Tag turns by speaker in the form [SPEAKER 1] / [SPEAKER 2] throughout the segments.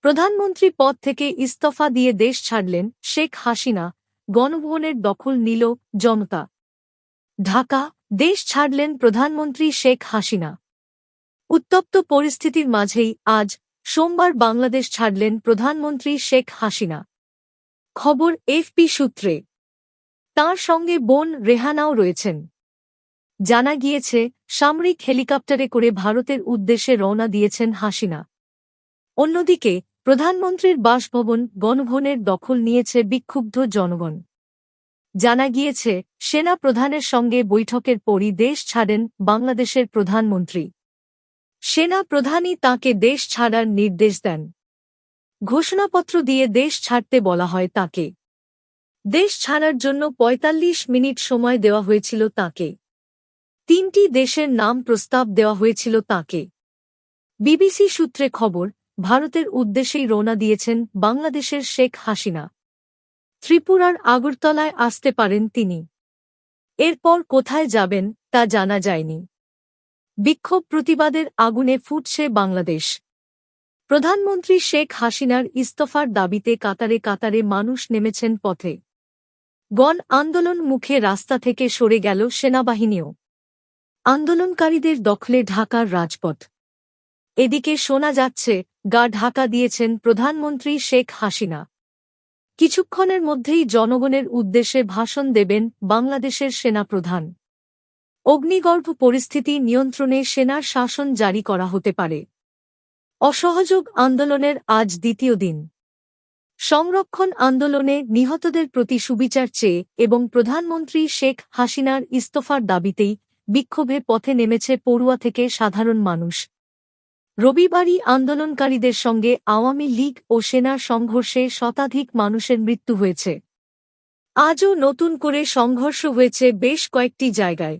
[SPEAKER 1] প্রধানমন্ত্রী পদ থেকে ইস্তফা দিয়ে দেশ ছাড়লেন শেখ হাসিনা, গণভবনের দখল নিল জনতা। ঢাকা, দেশ ছাড়লেন প্রধানমন্ত্রী শেখ হাসিনা। উত্তপ্ত পরিস্থিতির মাঝেই আজ সোমবার বাংলাদেশ ছাড়লেন প্রধানমন্ত্রী শেখ হাসিনা। খবর এফপি সূত্রে। তাঁর সঙ্গে বোন রেহানাও রয়েছেন। জানা গিয়েছে, সামরিক হেলিকপ্টারে করে ভারতের উদ্দেশ্যে রওনা দিয়েছেন হাসিনা। অন্যদিকে প্রধানমন্ত্রীর বাসভবন গণভবনের দখল নিয়েছে বিক্ষুব্ধ জনগণ। জানা গিয়েছে, সেনা প্রধানের সঙ্গে বৈঠকের পরই দেশ ছাড়েন বাংলাদেশের প্রধানমন্ত্রী। সেনা প্রধানই তাঁকে দেশ ছাড়ার নির্দেশ দেন। ঘোষণাপত্র দিয়ে দেশ ছাড়তে বলা হয় তাকে। দেশ ছাড়ার জন্য ৪৫ মিনিট সময় দেওয়া হয়েছিল তাকে। তিনটি দেশের নাম প্রস্তাব দেওয়া হয়েছিল তাকে। বিবিসি সূত্রে খবর ভারতের উদ্দেশ্যেই রওনা দিয়েছেন বাংলাদেশের শেখ হাসিনা। ত্রিপুরার আগরতলায় আসতে পারেন তিনি। এরপর কোথায় যাবেন তা জানা যায়নি। বিক্ষোভ প্রতিবাদের আগুনে ফুটছে বাংলাদেশ। প্রধানমন্ত্রী শেখ হাসিনার ইস্তফার দাবিতে কাতারে কাতারে মানুষ নেমেছেন পথে। গণ আন্দোলন মুখে রাস্তা থেকে সরে গেল সেনাবাহিনীও। আন্দোলনকারীদের দখলে ঢাকার রাজপথ। এদিকে শোনা যাচ্ছে গা ঢাকা দিয়েছেন প্রধানমন্ত্রী শেখ হাসিনা। কিছুক্ষণের মধ্যেই জনগণের উদ্দেশ্যে ভাষণ দেবেন বাংলাদেশের সেনাপ্রধান। অগ্নিগর্ভ পরিস্থিতি নিয়ন্ত্রণে সেনার শাসন জারি করা হতে পারে। অসহযোগ আন্দোলনের আজ দ্বিতীয় দিন। সংরক্ষণ আন্দোলনে নিহতদের প্রতি সুবিচার চেয়ে এবং প্রধানমন্ত্রী শেখ হাসিনার ইস্তফার দাবিতেই বিক্ষোভে পথে নেমেছে পড়ুয়া থেকে সাধারণ মানুষ। রবিবারই আন্দোলনকারীদের সঙ্গে আওয়ামী লীগ ও সেনার সংঘর্ষে শতাধিক মানুষের মৃত্যু হয়েছে। আজও নতুন করে সংঘর্ষ হয়েছে বেশ কয়েকটি জায়গায়।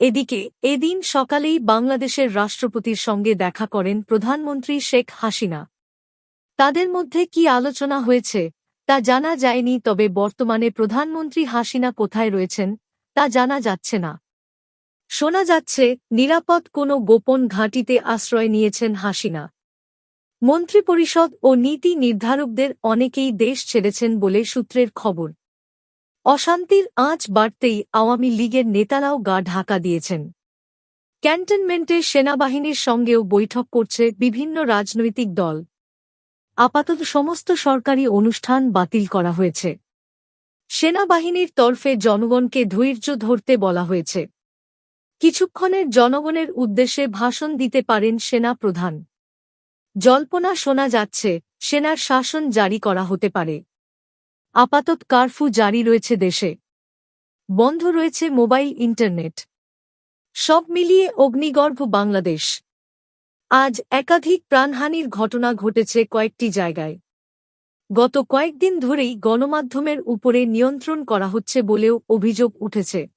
[SPEAKER 1] এদিকে, এদিন সকালেই বাংলাদেশের রাষ্ট্রপতির সঙ্গে দেখা করেন প্রধানমন্ত্রী শেখ হাসিনা। তাদের মধ্যে কি আলোচনা হয়েছে, তা জানা যায়নি, তবে বর্তমানে প্রধানমন্ত্রী হাসিনা কোথায় রয়েছেন, তা জানা যাচ্ছে না। শোনা যাচ্ছে, নিরাপদ কোনো গোপন ঘাঁটিতে আশ্রয় নিয়েছেন হাসিনা। মন্ত্রিপরিষদ ও নীতি নির্ধারকদের অনেকেই দেশ ছেড়েছেন বলে সূত্রের খবর। অশান্তির আঁচ বাড়তেই আওয়ামী লীগের নেতারাও গা ঢাকা দিয়েছেন। ক্যান্টনমেন্টে সেনাবাহিনীর সঙ্গেও বৈঠক করছে বিভিন্ন রাজনৈতিক দল। আপাতত সমস্ত সরকারি অনুষ্ঠান বাতিল করা হয়েছে। সেনাবাহিনীর তরফে জনগণকে ধৈর্য ধরতে বলা হয়েছে। কিছুক্ষণের জনগণের উদ্দেশ্যে ভাষণ দিতে পারেন সেনা প্রধান। জল্পনা শোনা যাচ্ছে, সেনার শাসন জারি করা হতে পারে। আপাতত কারফু জারি রয়েছে দেশে। বন্ধ রয়েছে মোবাইল ইন্টারনেট। সব মিলিয়ে অগ্নিগর্ভ বাংলাদেশ। আজ একাধিক প্রাণহানির ঘটনা ঘটেছে কয়েকটি জায়গায়। গত কয়েকদিন ধরেই গণমাধ্যমের উপরে নিয়ন্ত্রণ করা হচ্ছে বলেও অভিযোগ উঠেছে।